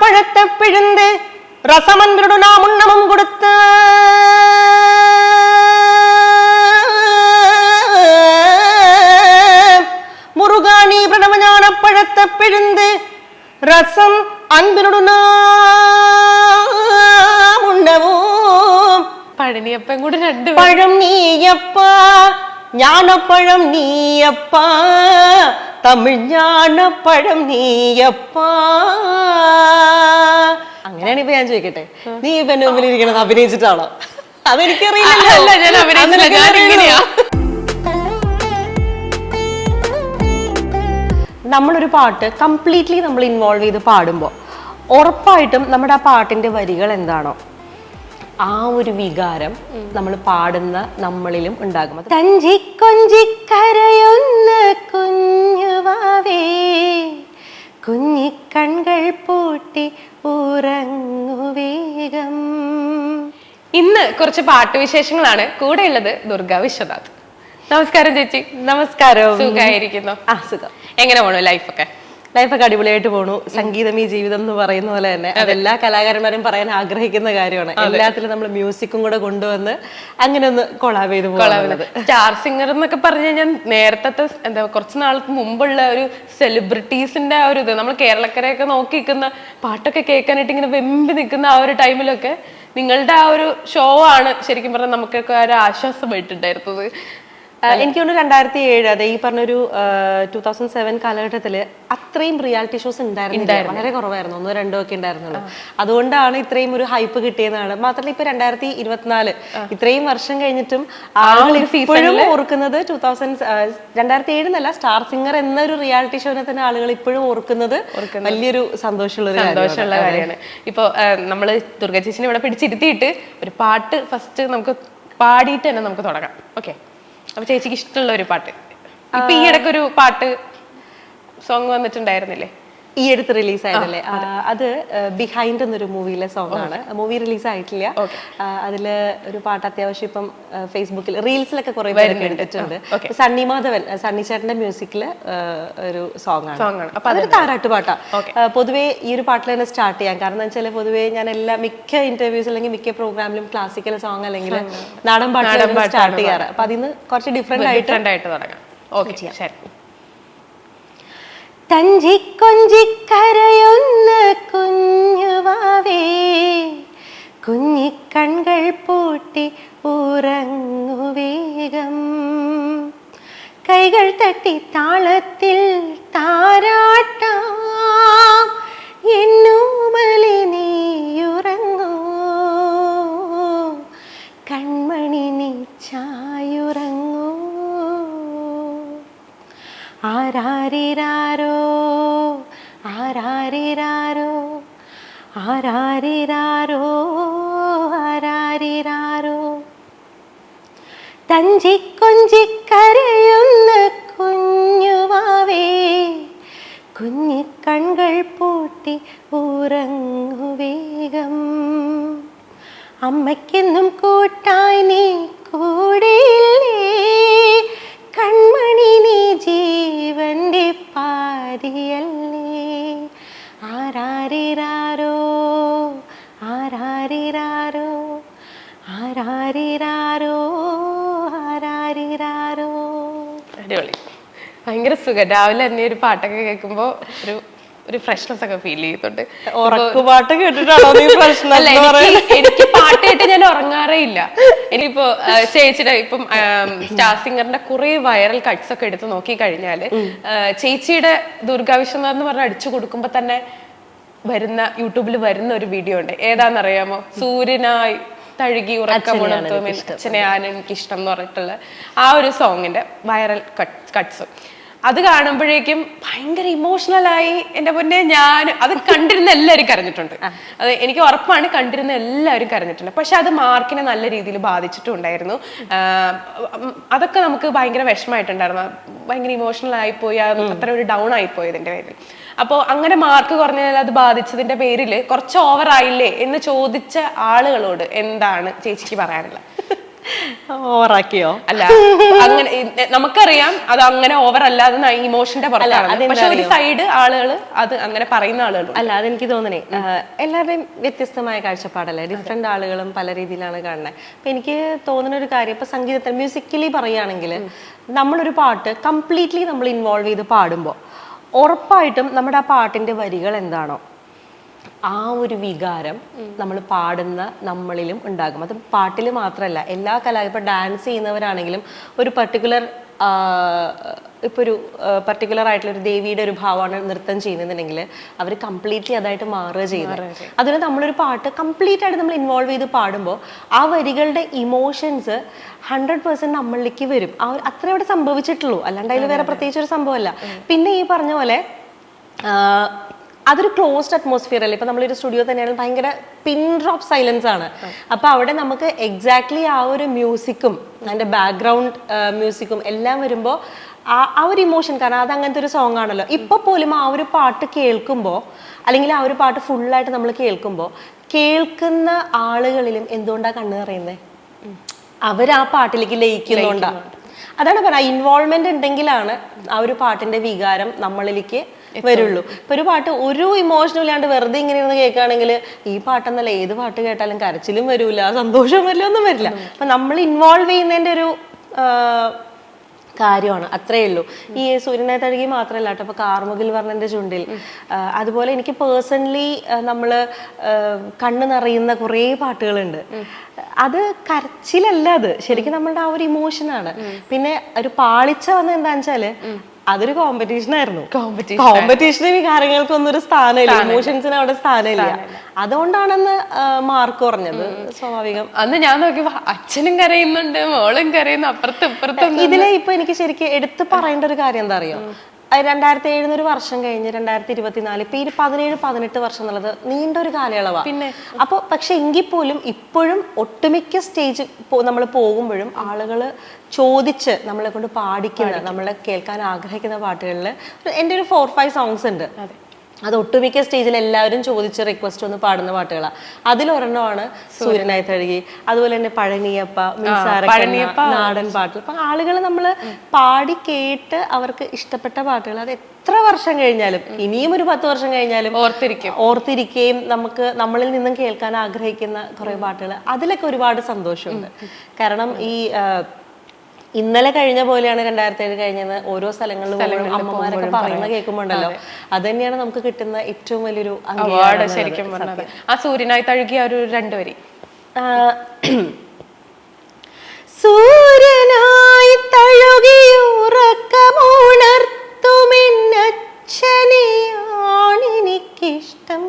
பழத்தை பிழிந்து ரசமந்திரடு நாம் உண்ணமும் கொடுத்து. முருகாணி பிரணவஞான பழத்தை பிழிந்து ரசம் அன்பினுடு நாம் உண்ணவும். பழனியப்பன் கூட நண்டு பழம் நீ அப்பா ஞான பழம் நீ அப்பா തമിഴ്ഞാണ് പഴം നീയപ്പാ. അങ്ങനെയാണ് ഇപ്പൊ ഞാൻ ചോദിക്കട്ടെ? നീ ഇപ്പൊ എന്നെ ഇരിക്കണത് അഭിനയിച്ചിട്ടാണോ? അതെനിക്കറിയില്ല ഞാൻ നമ്മളൊരു പാട്ട് കംപ്ലീറ്റ്ലി നമ്മൾ ഇൻവോൾവ് ചെയ്ത് പാടുമ്പോൾ ഉറപ്പായിട്ടും നമ്മുടെ ആ പാട്ടിന്റെ വരികൾ എന്താണോ? ആ ഒരു വികാരം നമ്മൾ പാടുന്ന നമ്മളിലും ഉണ്ടാകും. തഞ്ചി കൊഞ്ചി കരയൊന്ന കുഞ്ഞുവാവേ കുഞ്ഞിക്കൺകൾ പൂട്ടി ഉറങ്ങുവേഗം ഇന്ന് കുറച്ച് പാട്ട് വിശേഷങ്ങളാണ്. കൂടെ ഉള്ളത് ദുർഗ വിശ്വനാഥ്. നമസ്കാരം ചേച്ചി. നമസ്കാരം. സുഖമായിരിക്കുന്നു ആ സുഖം. എങ്ങനെ പോണു ലൈഫൊക്കെ ലൈഫൊക്കെ അടിപൊളിയായിട്ട് പോണു. സംഗീതം ഈ ജീവിതം എന്ന് പറയുന്ന പോലെ തന്നെ. അതെല്ലാ കലാകാരന്മാരും പറയാൻ ആഗ്രഹിക്കുന്ന കാര്യമാണ്. എല്ലാത്തിലും നമ്മൾ മ്യൂസിക്കും കൂടെ കൊണ്ടുവന്ന് അങ്ങനെ ഒന്ന് കൊളാബ് ചെയ്ത് പോകുന്നത് സ്റ്റാർ സിംഗർ എന്നൊക്കെ പറഞ്ഞു കഴിഞ്ഞാൽ നേരത്തെ എന്താ കുറച്ച് നാൾക്ക് മുമ്പുള്ള ഒരു സെലിബ്രിറ്റീസിന്റെ ആ ഒരു ഇത്. നമ്മൾ കേരളക്കരയൊക്കെ നോക്കി നിൽക്കുന്ന പാട്ടൊക്കെ കേൾക്കാനായിട്ട് ഇങ്ങനെ വെമ്പി നിൽക്കുന്ന ആ ഒരു ടൈമിലൊക്കെ നിങ്ങളുടെ ആ ഒരു ഷോ ആണ് ശരിക്കും പറഞ്ഞാൽ നമുക്കൊക്കെ ഒരു ആശ്വാസമായിട്ടുണ്ടായിരുന്നത്. എനിക്ക് തോന്നുന്നു രണ്ടായിരത്തി ഏഴ് അതെ ഈ പറഞ്ഞൊരു ടൂ തൗസൻഡ് സെവൻ കാലഘട്ടത്തിൽ അത്രയും റിയാലിറ്റി ഷോസ് ഉണ്ടായിരുന്നില്ല. വളരെ കുറവായിരുന്നു. ഒന്നോ രണ്ടോ ഒക്കെ ഉണ്ടായിരുന്നുള്ളൂ. അതുകൊണ്ടാണ് ഇത്രയും ഒരു ഹൈപ്പ് കിട്ടിയതാണ് മാത്രമല്ല ഇപ്പൊ രണ്ടായിരത്തി ഇരുപത്തിനാല് ഇത്രയും വർഷം കഴിഞ്ഞിട്ടും ആളുകൾ ഇപ്പോഴും ഓർക്കുന്നത് ടൂ തൗസൻഡ് രണ്ടായിരത്തി ഏഴിനല്ല സ്റ്റാർ സിംഗർ എന്നൊരു റിയാലിറ്റി ഷോനെ തന്നെ ആളുകൾ ഇപ്പോഴും ഓർക്കുന്നത് വലിയൊരു സന്തോഷമുള്ള സന്തോഷമുള്ള കാര്യമാണ്. ഇപ്പൊ നമ്മൾ ദുർഗ ചേച്ചിനെ ഇവിടെ പിടിച്ചിരുത്തിയിട്ട് ഒരു പാട്ട് ഫസ്റ്റ് നമുക്ക് പാടിയിട്ട് തന്നെ നമുക്ക് തുടങ്ങാം. ഓക്കെ അപ്പൊ ചേച്ചിക്ക് ഇഷ്ടമുള്ള ഒരു പാട്ട്. ഇപ്പൊ ഈ ഇടയ്ക്ക് ഒരു പാട്ട് സോങ് വന്നിട്ടുണ്ടായിരുന്നില്ലേ? ഈ അടുത്ത് റിലീസ് ആയതല്ലേ അത് ബിഹൈൻഡ് എന്നൊരു മൂവിയിലെ സോങ് ആണ്. മൂവി റിലീസ് ആയിട്ടില്ല അതിൽ ഒരു പാട്ട് അത്യാവശ്യം ഇപ്പം ഫേസ്ബുക്കിൽ റീൽസിലൊക്കെ കുറെ പേര് എടുത്തിട്ടുണ്ട്. സണ്ണി മാധവൻ സണ്ണി ചേട്ടന്റെ മ്യൂസിക്കിൽ ഒരു സോങ് ആണ്. അതൊരു താരാട്ട് പാട്ടാ. പൊതുവെ ഈ ഒരു പാട്ടിൽ തന്നെ സ്റ്റാർട്ട് ചെയ്യാം. കാരണം എന്താ വെച്ചാൽ പൊതുവേ ഞാൻ എല്ലാ മിക്ക ഇന്റർവ്യൂസ് അല്ലെങ്കിൽ മിക്ക പ്രോഗ്രാമിലും ക്ലാസിക്കൽ സോങ് അല്ലെങ്കിൽ നാടൻ പാട്ടിലാണ് സ്റ്റാർട്ട് ചെയ്യാറ്. അപ്പൊ അതിന് കുറച്ച് ഡിഫറെന്റ് ആയിട്ട് ഡിഫറെന്റ് ആയിട്ട് തുടങ്ങാം. ഓക്കെ ശരി. തഞ്ചി കൊഞ്ചി കരയൊന്ന കുഞ്ഞുവാവേ കുഞ്ഞിക്കൺകൾ പൂട്ടി ഉറങ്ങുവേഗം കൈകൾ തട്ടി താളത്തിൽ താരാട്ടാം. എന്നൂമലി നീയുറങ്ങൂ. കൺമണി നീ ചായുറങ്ങൂ. ആരാരിരാരോ കൊഞ്ചി കരയുന്ന കുഞ്ഞുവാവേ കുഞ്ഞിക്കൺകൾ പൂട്ടി ഉറങ്ങുവേഗം അമ്മയ്ക്കെന്നും കൂട്ടായി നീ കൂടെയില്ലേ? കൺമണി നീ ജീവന്റെ പാതിയല്ലേ? ആരാരിരാരോ? ആരാരിരാരോ? ആരാരിരാരോ? ഭയങ്കര സുഖം. രാവിലെ തന്നെ ഒരു പാട്ടൊക്കെ കേൾക്കുമ്പോ ഒരു ഒരു ഫ്രഷ്നെസ് ഒക്കെ ഫീൽ ചെയ്യുന്നുണ്ട് ഉറക്കുപാട്ട് കേട്ടിട്ടാണോ എനിക്ക് പാട്ട് കേട്ട് ഞാൻ ഉറങ്ങാറേ ഇല്ല. ഇനിയിപ്പോ ആ, ചേച്ചിയുടെ ഇപ്പം സ്റ്റാർ സിംഗറിന്റെ കുറെ വൈറൽ കട്ട്സ് ഒക്കെ എടുത്ത് നോക്കി കഴിഞ്ഞാൽ ചേച്ചിയുടെ ദുർഗാ എന്ന് പറഞ്ഞ അടിച്ചു കൊടുക്കുമ്പോ തന്നെ വരുന്ന യൂട്യൂബിൽ വരുന്ന ഒരു വീഡിയോ ഉണ്ട്. ഏതാണെന്നറിയാമോ സൂര്യനായി തഴുകി ഉറക്കമുണർത്തും അച്ഛനെയാണ് എനിക്ക് ഇഷ്ടം എന്ന് പറഞ്ഞിട്ടുള്ള ആ ഒരു സോങ്ങിന്റെ വൈറൽ കട്ട്സ് അത് കാണുമ്പോഴേക്കും ഭയങ്കര ഇമോഷണൽ ആയി. എന്റെ പൊന്നെ ഞാൻ അത് കണ്ടിരുന്ന എല്ലാവരും കരഞ്ഞിട്ടുണ്ട്. അത് എനിക്ക് ഉറപ്പാണ് കണ്ടിരുന്ന എല്ലാവരും കരഞ്ഞിട്ടുണ്ട്. പക്ഷെ അത് മാർക്കിനെ നല്ല രീതിയിൽ ബാധിച്ചിട്ടുണ്ടായിരുന്നു. അതൊക്കെ നമുക്ക് ഭയങ്കര വിഷമമായിട്ടുണ്ടായിരുന്നു. ഭയങ്കര ഇമോഷണൽ ആയിപ്പോയി. അത്ര ഒരു ഡൗൺ ആയിപ്പോയി ഇതിന്റെ പേരിൽ. അപ്പോൾ അങ്ങനെ മാർക്ക് കുറഞ്ഞാൽ അത് ബാധിച്ചതിന്റെ പേരിൽ കുറച്ച് ഓവറായില്ലേ എന്ന് ചോദിച്ച ആളുകളോട് എന്താണ് ചേച്ചിക്ക് പറയാനുള്ളത്? ഓവറാക്കിയോ? അല്ല അങ്ങനെ നമുക്കറിയാം അത് അങ്ങനെ ഓവർ അല്ലാതെ ഇമോഷന്റെ പുറത്താണ്. പക്ഷെ ഒരു സൈഡ് ആളുകൾ അത് അങ്ങനെ പറയുന്ന ആളുകൾ അല്ല അതെനിക്ക് തോന്നണേ എല്ലാവരുടെയും വ്യത്യസ്തമായ കാഴ്ചപ്പാടല്ലേ? ഡിഫറെന്റ് ആളുകളും പല രീതിയിലാണ് കാണുന്നത് അപ്പൊ എനിക്ക് തോന്നുന്ന ഒരു കാര്യം ഇപ്പൊ സംഗീതത്തിൽ മ്യൂസിക്കലി പറയുകയാണെങ്കിൽ നമ്മളൊരു പാട്ട് കംപ്ലീറ്റ്ലി നമ്മൾ ഇൻവോൾവ് ചെയ്ത് പാടുമ്പോൾ ഉറപ്പായിട്ടും നമ്മുടെ ആ പാട്ടിന്റെ വരികൾ എന്താണോ ആ ഒരു വികാരം നമ്മൾ പാടുന്ന നമ്മളിലും ഉണ്ടാകും. അത് പാട്ടിൽ മാത്രമല്ല എല്ലാ കലാ ഇപ്പം ഡാൻസ് ചെയ്യുന്നവരാണെങ്കിലും ഒരു പർട്ടിക്കുലർ ഇപ്പോൾ ഒരു പർട്ടിക്കുലർ ആയിട്ടുള്ള ഒരു ദേവിയുടെ ഒരു ഭാവമാണ് നൃത്തം ചെയ്യുന്നതെന്നുണ്ടെങ്കിൽ അവർ കംപ്ലീറ്റ്ലി അതായിട്ട് മാറുക ചെയ്യുന്നത്. അതുപോലെ നമ്മളൊരു പാട്ട് കംപ്ലീറ്റ് ആയിട്ട് നമ്മൾ ഇൻവോൾവ് ചെയ്ത് പാടുമ്പോൾ ആ വരികളുടെ ഇമോഷൻസ് ഹൺഡ്രഡ് പേഴ്സെന്റ് നമ്മളിലേക്ക് വരും. ആ ഒരു- ഇവിടെ സംഭവിച്ചിട്ടുള്ളൂ. അല്ലാണ്ട് അതിൽ വേറെ പ്രത്യേകിച്ച് ഒരു സംഭവമല്ല. പിന്നെ ഈ പറഞ്ഞ പോലെ അതൊരു ക്ലോസ്ഡ് അറ്റ്മോസ്ഫിയർ അല്ലേ? ഇപ്പൊ നമ്മളൊരു സ്റ്റുഡിയോ തന്നെയാണ് ഭയങ്കര പിൻ ഡ്രോപ്പ് സൈലൻസ് ആണ്. അപ്പൊ അവിടെ നമുക്ക് എക്സാക്ട്ലി ആ ഒരു മ്യൂസിക്കും അതിന്റെ ബാക്ക്ഗ്രൗണ്ട് മ്യൂസിക്കും എല്ലാം വരുമ്പോൾ ആ ആ ഒരു ഇമോഷൻ കാരണം അത് അങ്ങനത്തെ ഒരു സോങ് ആണല്ലോ. ഇപ്പൊ പോലും ആ ഒരു പാട്ട് കേൾക്കുമ്പോൾ അല്ലെങ്കിൽ ആ ഒരു പാട്ട് ഫുള്ളായിട്ട് നമ്മൾ കേൾക്കുമ്പോൾ കേൾക്കുന്ന ആളുകളിലും എന്തുകൊണ്ടാ കണ്ണു നിറയുന്നത് അവർ ആ പാട്ടിലേക്ക് ലയിക്കുന്നുണ്ടാ? അതാണ് പറയാ ഇൻവോൾവ്മെന്റ് ഉണ്ടെങ്കിലാണ് ആ ഒരു പാട്ടിന്റെ വികാരം നമ്മളിലേക്ക് വരുള്ളൂ. ഇപ്പൊ ഒരു പാട്ട് ഒരു ഇമോഷനും ഇല്ലാണ്ട് വെറുതെ ഇങ്ങനെ ഇരുന്ന് കേൾക്കുകയാണെങ്കിൽ ഈ പാട്ടെന്നല്ല ഏത് പാട്ട് കേട്ടാലും കരച്ചിലും വരൂല സന്തോഷം വരില്ല ഒന്നും വരില്ല. അപ്പൊ നമ്മൾ ഇൻവോൾവ് ചെയ്യുന്നതിന്റെ ഒരു കാര്യമാണ്. അത്രേ ഉള്ളൂ. ഈ സൂര്യനെ തഴുകി മാത്രമല്ല കേട്ടോ അപ്പൊ കാർമുകിൽ വർണന്റെ ചുണ്ടിൽ. അതുപോലെ എനിക്ക് പേഴ്സണലി നമ്മൾ ആ, കണ്ണ് നിറയുന്ന കുറേ പാട്ടുകളുണ്ട്. അത് കരച്ചിലല്ല അത്. ശരിക്കും നമ്മളുടെ ആ ഒരു ഇമോഷനാണ് പിന്നെ ഒരു പാളിച്ച വന്ന എന്താണെന്ന് വെച്ചാൽ അതൊരു കോമ്പറ്റീഷൻ ആയിരുന്നു. Competition ഈ വികാരങ്ങൾക്കൊന്നും ഒരു സ്ഥാനമില്ല. ഇമോഷൻസിന് അവിടെ സ്ഥാനമില്ല. അതുകൊണ്ടാണെന്ന് മാർക്ക് കുറഞ്ഞത് സ്വാഭാവികം. അന്ന് ഞാൻ നോക്കിയപ്പോ അച്ഛനും കരയുന്നുണ്ട് മോളും കരയുന്നു അപ്പുറത്ത് ഇപ്പുറത്തും ഇതിലെ ഇപ്പൊ എനിക്ക് ശരിക്കും എടുത്തു പറയേണ്ട ഒരു കാര്യം എന്താ അറിയോ? രണ്ടായിരത്തി ഏഴിന് ഒരു വർഷം കഴിഞ്ഞ് രണ്ടായിരത്തി ഇരുപത്തിനാല് ഇപ്പൊ ഈ പതിനേഴ് പതിനെട്ട് വർഷം എന്നുള്ളത് നീണ്ട ഒരു കാലയളവാ. പിന്നെ? അപ്പോൾ പക്ഷെ എങ്കിൽ പോലും ഇപ്പോഴും ഒട്ടുമിക്ക സ്റ്റേജ് നമ്മൾ പോകുമ്പോഴും ആളുകൾ ചോദിച്ച് നമ്മളെ കൊണ്ട് പാടിക്കുന്ന നമ്മളെ കേൾക്കാൻ ആഗ്രഹിക്കുന്ന പാട്ടുകളിൽ എന്റെ ഒരു ഫോർ ഫൈവ് സോങ്സ് ഉണ്ട്. അത് ഒട്ടുമിക്ക സ്റ്റേജിൽ എല്ലാവരും ചോദിച്ച് റിക്വസ്റ്റ് ഒന്ന് പാടുന്ന പാട്ടുകളാണ് അതിലൊരെണ്ണമാണ് സൂര്യനായി തഴുകി. അതുപോലെ തന്നെ പഴനിയപ്പ പഴനിയപ്പ. നാടൻ പാട്ടുകൾ. അപ്പൊ ആളുകൾ നമ്മൾ പാടി കേട്ട് അവർക്ക് ഇഷ്ടപ്പെട്ട പാട്ടുകൾ. അത് എത്ര വർഷം കഴിഞ്ഞാലും ഇനിയും ഒരു പത്ത് വർഷം കഴിഞ്ഞാലും ഓർത്തിരിക്കും. ഓർത്തിരിക്കുകയും നമുക്ക് നമ്മളിൽ നിന്നും കേൾക്കാൻ ആഗ്രഹിക്കുന്ന കുറെ പാട്ടുകൾ. അതിലൊക്കെ ഒരുപാട് സന്തോഷമുണ്ട്. കാരണം ഈ ഇന്നലെ കഴിഞ്ഞ പോലെയാണ് രണ്ടായിരത്തി ഏഴ് കഴിഞ്ഞത്. ഓരോ സ്ഥലങ്ങളിൽ അമ്മമാരൊക്കെ പറയുന്നത് കേൾക്കുമ്പോണ്ടല്ലോ. അത്. തന്നെയാണ് നമുക്ക് കിട്ടുന്ന ഏറ്റവും വലിയൊരു അവാർഡ് ശരിക്കും പറഞ്ഞത്. ആ സൂര്യനായി തഴുകിയ ഒരു രണ്ടുപേരി സൂര്യനായി സൂര്യനായി തഴുകിയുറക്കമുണർത്തുമെന്നച്ഛനെയാണെനിക്കിഷ്ടം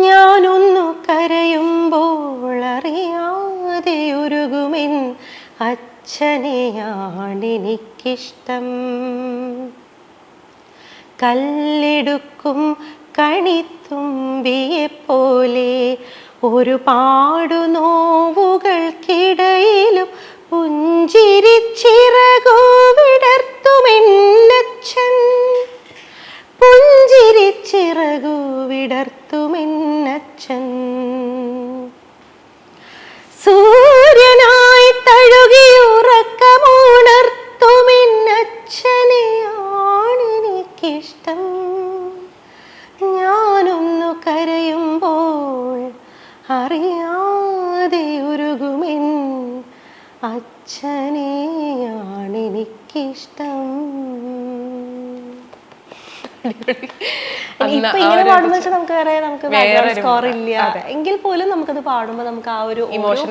ഞാനൊന്നു കരയുമ്പോൾ അറിയാതെ ഉരുകുമെൻ അച്ഛനെയാണെനിക്കിഷ്ടം കല്ലെടുക്കും കണിത്തുമ്പിയെ പോലെ ഒരുപാടു നോവുകൾക്കിടയിലും പുഞ്ചിരിച്ചിറകു വിടർത്തുമെന്നച്ഛൻ പുഞ്ചിരിച്ചിറകു വിടർത്തുമെന്നച്ഛൻ. ഇങ്ങനെ വെച്ചാൽ നമുക്ക് വേറെ നമുക്ക് സ്കോർ ഇല്ല. എങ്കിൽ പോലും നമുക്കത് പാടുമ്പോൾ നമുക്ക് ആ ഒരു ഇമോഷൻ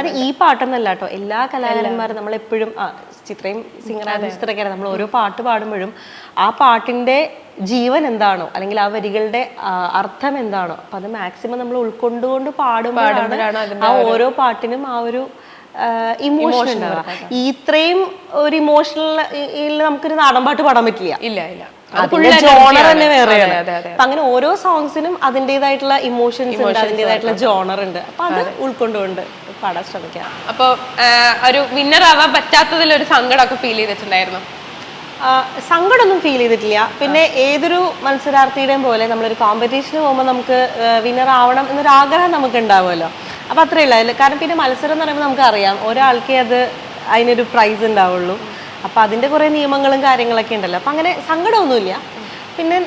അത് ഈ പാട്ടെന്നല്ല കേട്ടോ. എല്ലാ കലാകാരന്മാരും നമ്മൾ എപ്പോഴും ചിത്രയും സിംഗറായ ചിത്രയൊക്കെയാണ് നമ്മൾ ഓരോ പാട്ട് പാടുമ്പോഴും ആ പാട്ടിന്റെ ജീവൻ എന്താണോ അല്ലെങ്കിൽ ആ വരികളുടെ അർത്ഥം എന്താണോ അപ്പൊ അത് മാക്സിമം നമ്മൾ ഉൾക്കൊണ്ടുകൊണ്ട് പാടുമ്പോഴാണ് ആ ഓരോ പാട്ടിനും ആ ഒരു ഇമോഷൻ ഉണ്ടാവുക. ഇത്രയും ഒരു ഇമോഷണൽ നമുക്കൊരു നാടൻ പാട്ട് പാടാൻ പറ്റില്ല. ഇല്ല ഇല്ല. ജോണർ തന്നെ വേറെയാണ്. അപ്പൊ അങ്ങനെ ഓരോ സോങ്സിനും അതിന്റെതായിട്ടുള്ള ഇമോഷൻസ് ഉണ്ട് അതിന്റെതായിട്ടുള്ള ജോണർ ഉണ്ട്. അപ്പൊ അത് ഉൾക്കൊണ്ടുകൊണ്ട് പാടാൻ ശ്രമിക്കാം. അപ്പൊ ഒരു വിന്നർ ആവാൻ പറ്റാത്തതിൽ ഒരു സങ്കടമൊക്കെ ഫീൽ ചെയ്തിട്ടുണ്ടായിരുന്നു? സങ്കടൊന്നും സങ്കടമൊന്നും ഫീൽ ചെയ്തിട്ടില്ല. പിന്നെ ഏതൊരു മത്സരാർത്ഥിയുടെയും പോലെ നമ്മളൊരു കോമ്പറ്റീഷന് പോകുമ്പോൾ നമുക്ക് വിന്നർ ആവണം എന്നൊരു ആഗ്രഹം നമുക്ക് ഉണ്ടാവുമല്ലോ. അപ്പൊ അത്രേ ഉള്ളൂ. കാരണം പിന്നെ മത്സരം എന്ന് പറയുമ്പോൾ നമുക്കറിയാം ഒരാൾക്കേ അത് അതിനൊരു പ്രൈസ് ഉണ്ടാവുള്ളൂ. അപ്പൊ അതിന്റെ കുറേ നിയമങ്ങളും കാര്യങ്ങളൊക്കെ ഉണ്ടല്ലോ. അപ്പൊ അങ്ങനെ സങ്കടമൊന്നുമില്ല. പിന്നെ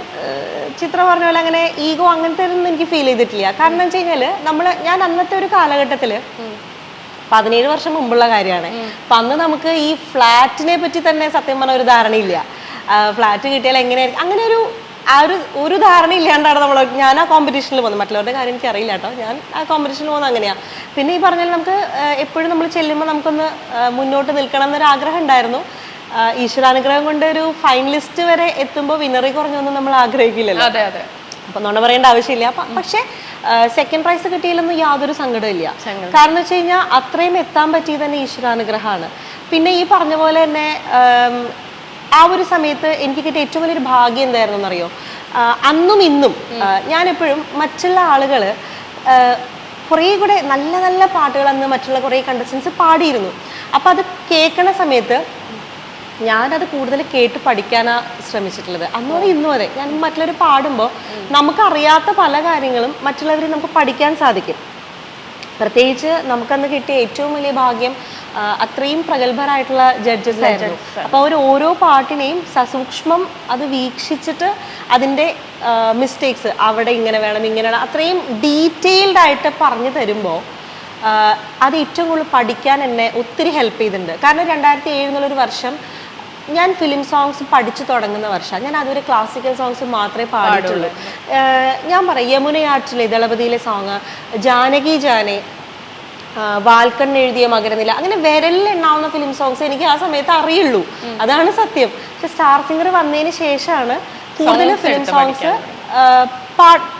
ചിത്രം പറഞ്ഞ പോലെ അങ്ങനെ ഈഗോ അങ്ങനത്തെ ഒന്നും എനിക്ക് ഫീൽ ചെയ്തിട്ടില്ല. കാരണം എന്ന് വെച്ച് കഴിഞ്ഞാൽ നമ്മൾ ഞാൻ അന്നത്തെ ഒരു കാലഘട്ടത്തിൽ പതിനേഴ് വർഷം മുമ്പുള്ള കാര്യമാണ്. അപ്പൊ അന്ന് നമുക്ക് ഈ ഫ്ലാറ്റിനെ പറ്റി തന്നെ സത്യം പറഞ്ഞ ഒരു ധാരണയില്ല. ഫ്ലാറ്റ് കിട്ടിയാൽ എങ്ങനെയായിരിക്കും? അങ്ങനെ ഒരു ആ ഒരു ഒരു ധാരണ ഇല്ലാണ്ടാണ് നമ്മൾ ഞാൻ ആ കോമ്പറ്റീഷനിൽ പോകുന്നത് മറ്റുള്ളവരുടെ കാര്യം എനിക്ക് അറിയില്ല കേട്ടോ. ഞാൻ ആ കോമ്പറ്റീഷനിൽ പോകുന്നത് അങ്ങനെയാണ് പിന്നെ ഈ പറഞ്ഞാൽ നമുക്ക് എപ്പോഴും നമ്മൾ ചെല്ലുമ്പോൾ നമുക്കൊന്ന് മുന്നോട്ട് നിൽക്കണം എന്നൊരു ആഗ്രഹം ഉണ്ടായിരുന്നു. ഈശ്വരാനുഗ്രഹം കൊണ്ട് ഒരു ഫൈനലിസ്റ്റ് വരെ എത്തുമ്പോൾ വിന്നറി കുറഞ്ഞൊന്നും നമ്മൾ ആഗ്രഹിക്കില്ലല്ലോ. അതെ അതെ. അപ്പൊ നുണ പറയേണ്ട ആവശ്യമില്ല. പക്ഷേ സെക്കൻഡ് പ്രൈസ് കിട്ടിയില്ലെന്ന് യാതൊരു സങ്കടമില്ല കാരണം വെച്ച് കഴിഞ്ഞാൽ അത്രയും എത്താൻ പറ്റിയത് തന്നെ ഈശ്വരാനുഗ്രഹമാണ്. പിന്നെ ഈ പറഞ്ഞ പോലെ തന്നെ ആ ഒരു സമയത്ത് എനിക്ക് കിട്ടിയ ഏറ്റവും വലിയൊരു ഭാഗ്യം എന്തായിരുന്നു എന്നറിയോ അന്നും ഇന്നും ഞാൻ എപ്പോഴും മറ്റുള്ള ആളുകൾ കുറേ കൂടെ നല്ല നല്ല പാട്ടുകൾ അന്ന് മറ്റുള്ള കുറേ കണ്ടസ്റ്റൻസ് പാടിയിരുന്നു. അപ്പം അത് കേൾക്കണ സമയത്ത് ഞാനത് കൂടുതൽ കേട്ട് പഠിക്കാനാ ശ്രമിച്ചിട്ടുള്ളത്. അന്ന് വരെ ഇന്നും വരെ ഞാൻ മറ്റുള്ളവർ പാടുമ്പോൾ നമുക്കറിയാത്ത പല കാര്യങ്ങളും മറ്റുള്ളവരെ നമുക്ക് പഠിക്കാൻ സാധിക്കും. പ്രത്യേകിച്ച് നമുക്കന്ന് കിട്ടിയ ഏറ്റവും വലിയ ഭാഗ്യം അത്രയും പ്രഗത്ഭരായിട്ടുള്ള ജഡ്ജസ് ആയിരുന്നു. അപ്പോൾ അവർ ഓരോ പാട്ടിനെയും സസൂക്ഷ്മം അത് വീക്ഷിച്ചിട്ട് അതിന്റെ മിസ്റ്റേക്സ് അവിടെ ഇങ്ങനെ വേണം ഇങ്ങനെ വേണം അത്രയും ഡീറ്റെയിൽഡ് ആയിട്ട് പറഞ്ഞു തരുമ്പോൾ അത് ഏറ്റവും കൂടുതൽ പഠിക്കാൻ എന്നെ ഒത്തിരി ഹെൽപ്പ് ചെയ്തിട്ടുണ്ട്. കാരണം രണ്ടായിരത്തി ഏഴ് എന്നുള്ളൊരു വർഷം ഞാൻ ഫിലിം സോങ്സ് പഠിച്ചു തുടങ്ങുന്ന വർഷം ഞാൻ അതുവരെ ക്ലാസിക്കൽ സോങ്സ് മാത്രമേ പാടിയിട്ടുള്ളൂ. ഞാൻ പറയാം യമുനയാറ്റിലെ ദളപതിയിലെ സോങ് ജാനകി ജാനെ വാൽക്കണ്ണ എഴുതിയ മകരനില അങ്ങനെ വിരലിൽ എണ്ണാവുന്ന ഫിലിം സോങ്സ് എനിക്ക് ആ സമയത്ത് അറിയുള്ളൂ. അതാണ് സത്യം. പക്ഷെ സ്റ്റാർ സിംഗർ വന്നതിന് ശേഷമാണ് കൂടുതൽ ഫിലിം സോങ്സ്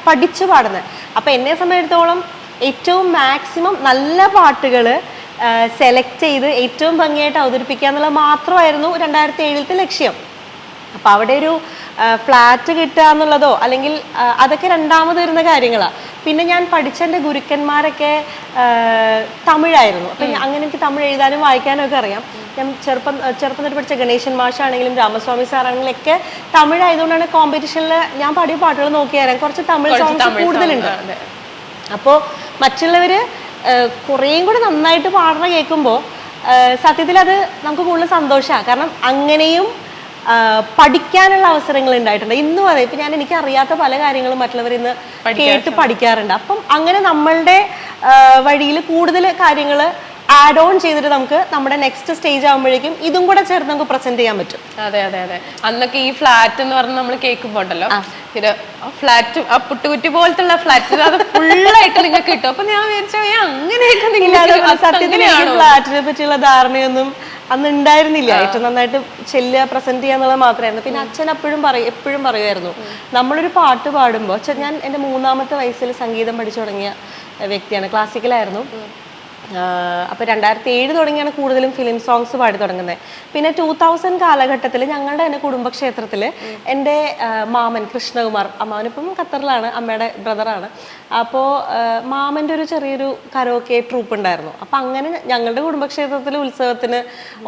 പഠിച്ചു പാടുന്നത്. അപ്പൊ എന്നെ സംബന്ധിച്ചിടത്തോളം ഏറ്റവും മാക്സിമം നല്ല പാട്ടുകൾ സെലക്ട് ചെയ്ത് ഏറ്റവും ഭംഗിയായിട്ട് അവതരിപ്പിക്കുക എന്നുള്ളത് മാത്രമായിരുന്നു രണ്ടായിരത്തി ഏഴിലത്തെ ലക്ഷ്യം. അപ്പോൾ അവിടെ ഒരു ഫ്ലാറ്റ് കിട്ടുക എന്നുള്ളതോ അല്ലെങ്കിൽ അതൊക്കെ രണ്ടാമത് വരുന്ന കാര്യങ്ങളാണ് പിന്നെ ഞാൻ പഠിച്ച എന്റെ ഗുരുക്കന്മാരൊക്കെ തമിഴായിരുന്നു. അപ്പം അങ്ങനെ എനിക്ക് തമിഴ് എഴുതാനും വായിക്കാനും ഒക്കെ അറിയാം. ഞാൻ ചെറുപ്പം ചെറുപ്പം തൊട്ട് പഠിച്ച ഗണേശൻ മാഷാണെങ്കിലും രാമസ്വാമി സാറാണെങ്കിലും ഒക്കെ തമിഴ് ആയതുകൊണ്ടാണ് കോമ്പറ്റീഷനിൽ ഞാൻ പാടിയ പാട്ടുകൾ നോക്കിയാൽ കുറച്ച് തമിഴ് സോങ്സ് കൂടുതലുണ്ട്. അപ്പോൾ മറ്റുള്ളവര് ഏഹ്, കുറേയും കൂടി നന്നായിട്ട് പാടണ കേൾക്കുമ്പോൾ സത്യത്തിൽ അത് നമുക്ക് കൂടുതൽ സന്തോഷമാണ് കാരണം അങ്ങനെയും പഠിക്കാനുള്ള അവസരങ്ങൾ ഉണ്ടായിട്ടുണ്ട്. ഇന്നും അതെ ഇപ്പൊ ഞാൻ എനിക്ക് അറിയാത്ത പല കാര്യങ്ങളും മറ്റുള്ളവർ ഇന്ന് കേട്ട് പഠിക്കാറുണ്ട്. അപ്പം അങ്ങനെ നമ്മളുടെ വഴിയിൽ കൂടുതൽ കാര്യങ്ങൾ ആഡ് ഓൺ ചെയ്തിട്ട് നമുക്ക് നമ്മുടെ നെക്സ്റ്റ് സ്റ്റേജ് ആകുമ്പോഴേക്കും ഇതും കൂടെ ചേർത്ത് നമുക്ക് പ്രസന്റ് ചെയ്യാൻ പറ്റും. അതെ അതെ അതെ. അന്നൊക്കെ ഈ ഫ്ലാറ്റ് എന്ന് പറഞ്ഞ് നമ്മൾ കേൾക്കുമ്പോ ഉണ്ടല്ലോ. ഇത് ഫ്ലാറ്റ് ആ പുട്ടുകുറ്റി പോലത്തുള്ള ഫ്ലാറ്റ് അത് ഫുള്ളായിട്ട് നിങ്ങൾക്ക് കിട്ടും. അപ്പൊ ഞാൻ വിചാരിച്ചു "ഏ, അങ്ങനെയൊക്കെ നിങ്ങൾ ഫ്ലാറ്റിനെ പറ്റിയുള്ള ധാരണയൊന്നും അന്ന് ഉണ്ടായിരുന്നില്ല. ഏറ്റവും നന്നായിട്ട് ചെല്ലുക പ്രസന്റ് ചെയ്യുക എന്നുള്ളത് മാത്രമായിരുന്നു. പിന്നെ അച്ഛൻ അപ്പോഴും പറയും എപ്പോഴും പറയുമായിരുന്നു നമ്മളൊരു പാട്ട് പാടുമ്പോൾ ഞാൻ എന്റെ മൂന്നാമത്തെ വയസ്സിൽ സംഗീതം പഠിച്ചു തുടങ്ങിയ വ്യക്തിയാണ്. ക്ലാസിക്കലായിരുന്നു അപ്പോൾ രണ്ടായിരത്തി ഏഴ് തുടങ്ങിയാണ് കൂടുതലും ഫിലിം സോങ്സ് പാടി തുടങ്ങുന്നത്. പിന്നെ ടൂ തൗസൻഡ് കാലഘട്ടത്തിൽ ഞങ്ങളുടെ തന്നെ കുടുംബക്ഷേത്രത്തിൽ എന്റെ മാമൻ കൃഷ്ണകുമാർ അമ്മാവനിപ്പം ഖത്തറിലാണ് അമ്മയുടെ ബ്രദറാണ് അപ്പോൾ മാമന്റെ ഒരു ചെറിയൊരു കരോക്കെ ട്രൂപ്പ് ഉണ്ടായിരുന്നു. അപ്പം അങ്ങനെ ഞങ്ങളുടെ കുടുംബക്ഷേത്രത്തിൽ ഉത്സവത്തിന്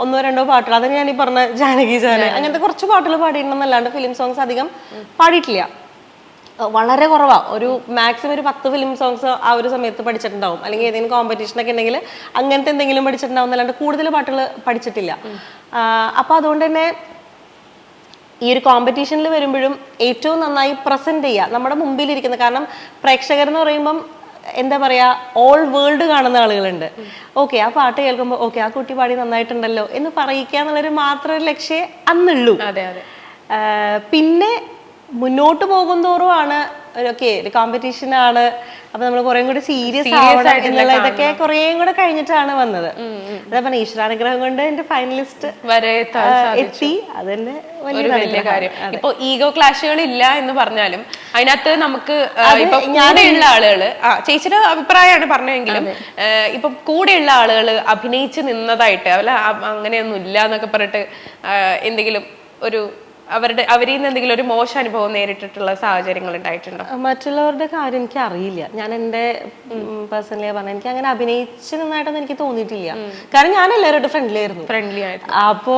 ഒന്നോ രണ്ടോ പാട്ടുകൾ അത് ഞാൻ ഈ പറഞ്ഞ ജാനകി ജാന അങ്ങനത്തെ കുറച്ച് പാട്ടുകൾ പാടിയിട്ടുണ്ടെന്നല്ലാണ്ട് ഫിലിം സോങ്സ് അധികം പാടിയിട്ടില്ല. വളരെ കുറവാണ് ഒരു മാക്സിമം ഒരു പത്ത് ഫിലിം സോങ്സ് ആ ഒരു സമയത്ത് പഠിച്ചിട്ടുണ്ടാവും. അല്ലെങ്കിൽ ഏതെങ്കിലും കോമ്പറ്റീഷൻ ഒക്കെ ഉണ്ടെങ്കിൽ അങ്ങനത്തെ എന്തെങ്കിലും പഠിച്ചിട്ടുണ്ടാവും എന്നല്ലാണ്ട് കൂടുതൽ പാട്ടുകൾ പഠിച്ചിട്ടില്ല. അപ്പോൾ അപ്പൊ അതുകൊണ്ട് തന്നെ ഈ ഒരു കോമ്പറ്റീഷനിൽ വരുമ്പോഴും ഏറ്റവും നന്നായി പ്രസന്റ് ചെയ്യുക. നമ്മുടെ മുമ്പിലിരിക്കുന്ന കാരണം പ്രേക്ഷകർ എന്ന് പറയുമ്പം എന്താ പറയാ ഓൾ വേൾഡ് കാണുന്ന ആളുകളുണ്ട്. ഓക്കെ ആ പാട്ട് കേൾക്കുമ്പോൾ ഓക്കെ ആ കുട്ടി പാടി നന്നായിട്ടുണ്ടല്ലോ എന്ന് പറയിക്കുക എന്നുള്ളൊരു മാത്രം ലക്ഷ്യേ അന്നുള്ളൂ. പിന്നെ മുന്നോട്ട് പോകും തോറുമാണ് ആണ് ഓക്കെ ഒരു കോമ്പറ്റീഷൻ ആണ്. അപ്പൊ നമ്മൾ കുറേം കൂടി സീരിയസ് ആവണം എന്നുള്ള ഇതൊക്കെ കുറേയും കൂടെ കഴിഞ്ഞിട്ടാണ് വന്നത്. അതാ പറഞ്ഞ ഈശ്വരാനുഗ്രഹം കൊണ്ട് എന്റെ ഫൈനലിസ്റ്റ് വരെ എത്തി. അതന്നെ വലിയ കാര്യം. ഇപ്പൊ ഈഗോ ക്ലാഷുകൾ ഇല്ല എന്ന് പറഞ്ഞാലും അതിനകത്ത് നമുക്ക് കൂടെയുള്ള ആളുകൾ ആ ചേച്ചിയുടെ അഭിപ്രായമാണ് പറഞ്ഞെങ്കിലും ഇപ്പൊ കൂടെയുള്ള ആളുകൾ അഭിനയിച്ച് നിന്നതായിട്ട് അല്ല അങ്ങനെയൊന്നും ഇല്ല എന്നൊക്കെ പറഞ്ഞിട്ട് എന്തെങ്കിലും ഒരു അവരുടെ അവരിൽ നിന്ന് എന്തെങ്കിലും ഒരു മോശം അനുഭവം നേരിട്ടിട്ടുള്ള സാഹചര്യങ്ങൾ ഉണ്ടായിട്ടുണ്ടോ? മറ്റുള്ളവരുടെ കാര്യം എനിക്ക് അറിയില്ല. ഞാൻ എന്റെ പേഴ്സണലി പറഞ്ഞ എനിക്ക് അങ്ങനെ അഭിനയിച്ച് നന്നായിട്ടൊന്നും എനിക്ക് തോന്നിയിട്ടില്ല. കാരണം ഞാൻ എല്ലാവരോടും ഫ്രണ്ട്ലി ആയിരുന്നു. ഫ്രണ്ട്ലി ആയിട്ട് അപ്പോ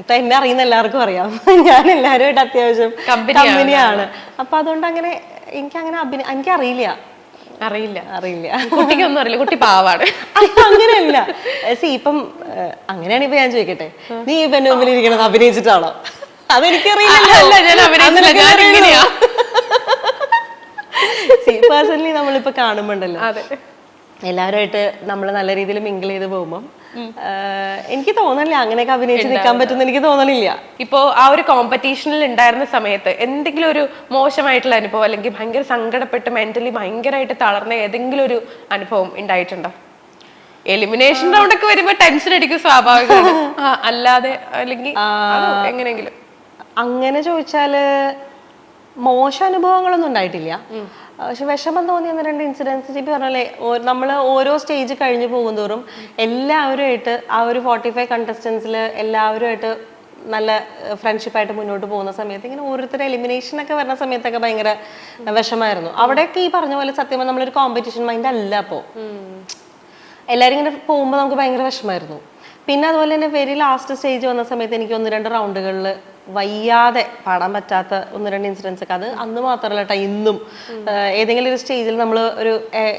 ഇപ്പൊ എന്നെ അറിയുന്ന എല്ലാവർക്കും അറിയാം. ഞാൻ എല്ലാവരുമായിട്ട് അത്യാവശ്യം കമ്പനിയാണ് അപ്പൊ അതുകൊണ്ട് അങ്ങനെ എനിക്ക് അങ്ങനെ അഭിനയ എനിക്കറിയില്ല. അറിയില്ല. അറിയില്ല. കുട്ടിക്കൊന്നും അറിയില്ല. കുട്ടി പാവാണ്. അങ്ങനെയല്ല. സി ഇപ്പം അങ്ങനെയാണ് ഇപ്പൊ ഞാൻ ചോദിക്കട്ടെ? നീ ഇപ്പൊ എന്റെ മുമ്പിൽ ഇരിക്കണത് അഭിനയിച്ചിട്ടാണോ? അതെനിക്കറിയില്ല ഞാൻ അഭിനയിച്ചില്ല. സി പേഴ്സണലി നമ്മളിപ്പോ കാണുമ്പോണ്ടല്ലോ എല്ലാവരുമായിട്ട് നമ്മൾ നല്ല രീതിയിൽ മിങ്കിൾ ചെയ്ത് പോകുമ്പോൾ എനിക്ക് തോന്നണില്ല അങ്ങനെയൊക്കെ അഭിനയിച്ച് നിൽക്കാൻ പറ്റുന്ന എനിക്ക് തോന്നണില്ല. ഇപ്പോ ആ ഒരു കോമ്പറ്റീഷനിൽ ഉണ്ടായിരുന്ന സമയത്ത് എന്തെങ്കിലും ഒരു മോശമായിട്ടുള്ള അനുഭവം അല്ലെങ്കിൽ ഭയങ്കര സങ്കടപ്പെട്ട് മെന്റലി ഭയങ്കരമായിട്ട് തളർന്ന ഏതെങ്കിലും ഒരു അനുഭവം ഉണ്ടായിട്ടുണ്ടോ? എലിമിനേഷൻ റൗണ്ട് ഒക്കെ വരുമ്പോ ടെൻഷൻ അടിക്കും സ്വാഭാവികമാണ്. അല്ലാതെ അല്ലെങ്കിൽ എങ്ങനെയെങ്കിലും? അങ്ങനെ ചോദിച്ചാൽ മോശം അനുഭവങ്ങളൊന്നും ഉണ്ടായിട്ടില്ല. പക്ഷെ വിഷമം തോന്നിയ രണ്ട് ഇൻസിഡൻസ് ഇപ്പൊ പറഞ്ഞല്ലേ നമ്മൾ ഓരോ സ്റ്റേജ് കഴിഞ്ഞു പോകുന്തോറും എല്ലാവരുമായിട്ട് ആ ഒരു ഫോർട്ടി ഫൈവ് കണ്ടസ്റ്റൻസിൽ എല്ലാവരുമായിട്ട് നല്ല ഫ്രണ്ട്ഷിപ്പായിട്ട് മുന്നോട്ട് പോകുന്ന സമയത്ത് ഇങ്ങനെ ഓരോരുത്തരുടെ എലിമിനേഷൻ ഒക്കെ വരുന്ന സമയത്തൊക്കെ ഭയങ്കര വിഷമായിരുന്നു. അവിടെയൊക്കെ ഈ പറഞ്ഞ പോലെ സത്യം നമ്മളൊരു കോമ്പറ്റീഷൻ മൈൻഡ് അല്ല അപ്പോൾ എല്ലാവരും ഇങ്ങനെ പോകുമ്പോൾ നമുക്ക് ഭയങ്കര വിഷമായിരുന്നു. പിന്നെ അതുപോലെ തന്നെ വെരി ലാസ്റ്റ് സ്റ്റേജ് വന്ന സമയത്ത് എനിക്ക് ഒന്ന് രണ്ട് റൗണ്ടുകളിൽ വയ്യാതെ പാടാൻ പറ്റാത്ത ഒന്ന് രണ്ട് ഇൻസിഡൻസ് ഒക്കെ. അത് അന്ന് മാത്രമല്ല കേട്ടോ ഇന്നും. ഏതെങ്കിലും ഒരു സ്റ്റേജിൽ നമ്മൾ ഒരു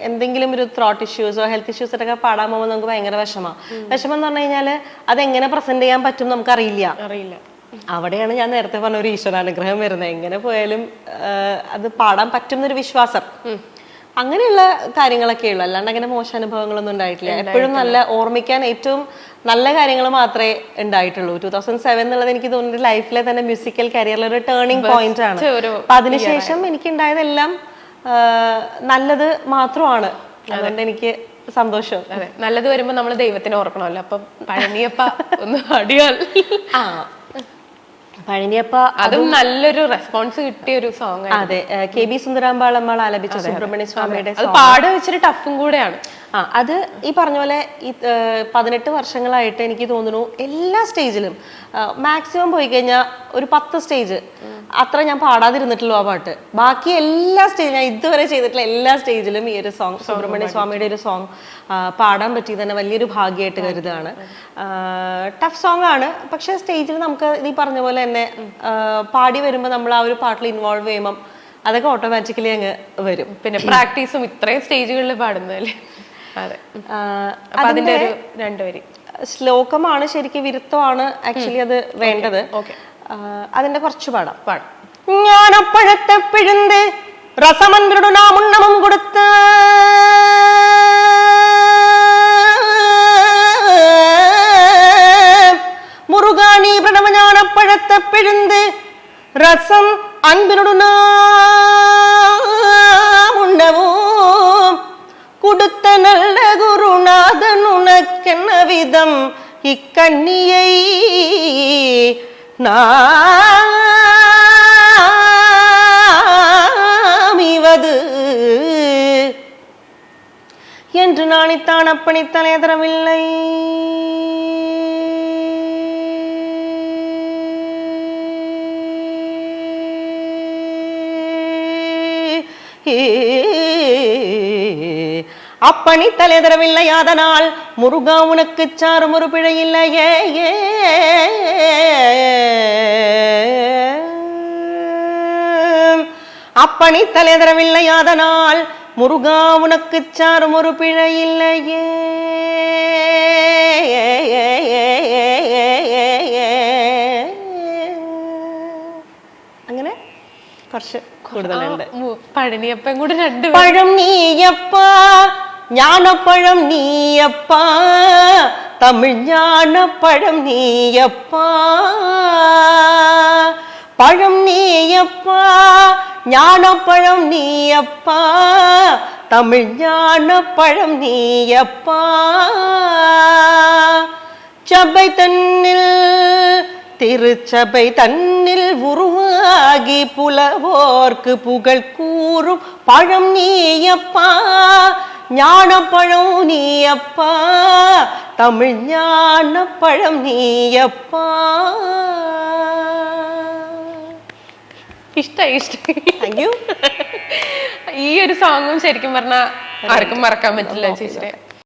എന്തെങ്കിലും ഒരു ത്രോട്ട് ഇഷ്യൂസോ ഹെൽത്ത് ഇഷ്യൂസ് ഒക്കെ പാടാൻ പോകുമ്പോൾ നമുക്ക് ഭയങ്കര വിഷമമാണ് വിഷമം എന്ന് പറഞ്ഞു കഴിഞ്ഞാൽ എങ്ങനെ പ്രസന്റ് ചെയ്യാൻ പറ്റും നമുക്ക് അറിയില്ല. അറിയില്ല അവിടെയാണ് ഞാൻ നേരത്തെ പറഞ്ഞ ഒരു ഈശ്വരാനുഗ്രഹം വരുന്നത്. എങ്ങനെ പോയാലും അത് പാടാൻ പറ്റും എന്നൊരു വിശ്വാസം. അങ്ങനെയുള്ള കാര്യങ്ങളൊക്കെ ഉള്ളു. അല്ലാണ്ട് അങ്ങനെ മോശ അനുഭവങ്ങളൊന്നും ഉണ്ടായിട്ടില്ല. എപ്പോഴും നല്ല ഓർമ്മിക്കാൻ ഏറ്റവും നല്ല കാര്യങ്ങൾ മാത്രമേ ഉണ്ടായിട്ടുള്ളൂ. ടൂ തൗസൻഡ് സെവൻ എന്നുള്ളത് എനിക്ക് തോന്നുന്നത് ലൈഫിലെ തന്നെ മ്യൂസിക്കൽ കരിയറിലെ ഒരു ടേണിംഗ് പോയിന്റ് ആണ്. അപ്പൊ അതിനുശേഷം എനിക്ക് ഉണ്ടായതെല്ലാം നല്ലത് മാത്രമാണ്. അതുകൊണ്ട് എനിക്ക് സന്തോഷം. നല്ലത് വരുമ്പോ നമ്മൾ ദൈവത്തിനെ ഓർക്കണമല്ലോ. അപ്പം പഴനിയപ്പ ഒന്ന് അടിയാൽ. ആ. പഴനിയപ്പ അതും നല്ലൊരു റെസ്പോൺസ് കിട്ടിയ ഒരു സോങ് അതെ കെ ബി സുന്ദരാമ്പാളമ്മൾ ആലപിച്ച സുബ്രഹ്മണ്യ സ്വാമിയുടെ പാട് വെച്ചിട്ട് ടഫും കൂടെയാണ്. ആ അത് ഈ പറഞ്ഞ പോലെ ഈ പതിനെട്ട് വർഷങ്ങളായിട്ട് എനിക്ക് തോന്നുന്നു എല്ലാ സ്റ്റേജിലും മാക്സിമം പോയി കഴിഞ്ഞാൽ ഒരു പത്ത് സ്റ്റേജ്. അത്ര ഞാൻ പാടാതിരുന്നിട്ടുള്ളൂ ആ പാട്ട്. ബാക്കി എല്ലാ സ്റ്റേജ് ഞാൻ ഇതുവരെ ചെയ്തിട്ടുള്ള എല്ലാ സ്റ്റേജിലും ഈ ഒരു സോങ് സുബ്രഹ്മണ്യ സ്വാമിയുടെ ഒരു സോങ് പാടാൻ പറ്റി തന്നെ വലിയൊരു ഭാഗ്യമായിട്ട് കരുതുകയാണ്. ടഫ് സോങ് ആണ് പക്ഷെ സ്റ്റേജിൽ നമുക്ക് നീ പറഞ്ഞ പോലെ തന്നെ പാടി വരുമ്പോൾ നമ്മൾ ആ ഒരു പാട്ടിൽ ഇൻവോൾവ് ചെയ്യുമ്പം അതൊക്കെ ഓട്ടോമാറ്റിക്കലി അങ്ങ് വരും. പിന്നെ പ്രാക്ടീസും ഇത്രയും സ്റ്റേജുകളിൽ പാടുന്നതല്ലേ? അതിന്റെ രണ്ടുപേര് ശ്ലോകമാണ് ശരിക്കും വിരുത്തമാണ് ആക്ച്വലി അത് വേണ്ടത്. അതിന്റെ കുറച്ച് പാടാം പാടാം ഞാനപ്പഴത്തെ പിഴുന്ത് രസമന്ത്രുടു നാം ഉണ്ണമം കൊടുത്ത് മുറുകാണി പ്രണവ ഞാനപ്പഴത്തെ പിഴുന്ത് രസം അൻപിനുടു നാം அதற்கென்ன விதம்? இக்கண்ணியை நாமிவது. என்று நாணித்தான் அப்பணித்தான் எதரவில்லை ஏ அப்பணி தலைதரவில்லை அதனால் முருகா உனக்கு சாரும் ஒரு பிழை இல்லையே அப்பணி தலைதரவில்லை அதனால் முருகா உனக்கு சாரும் ஒரு பிழை இல்லையே അങ്ങനെ കുറച്ച് കൂടുതലുണ്ട് പഴനിയപ്പം കൂടെ രണ്ട് പഴം നീയപ്പാ ஞானப்பழம் நீயப்பா. தமிழ் ஞானப்பழம் நீயப்பா. பழம் நீயப்பா. ஞானப்பழம் நீயப்பா. தமிழ் ஞானப்பழம் நீயப்பா. சபை தன்னில் திருச்சபை தன்னில் உருவாகி புலவோர்க்கு புகழ் கூறும் பழம் நீயப்பா. ஞானப்பழம் நீயப்பா தமிழ் ஞானப்பழம் நீயப்பா ഇഷ്ടായി ഇഷ്ടായി താങ്ക് യു ഈ ഒരു സോങ്ങും ശരിക്കും പറഞ്ഞാൽ ആർക്കും മറക്കാൻ പറ്റില്ല ചേച്ചിയുടെ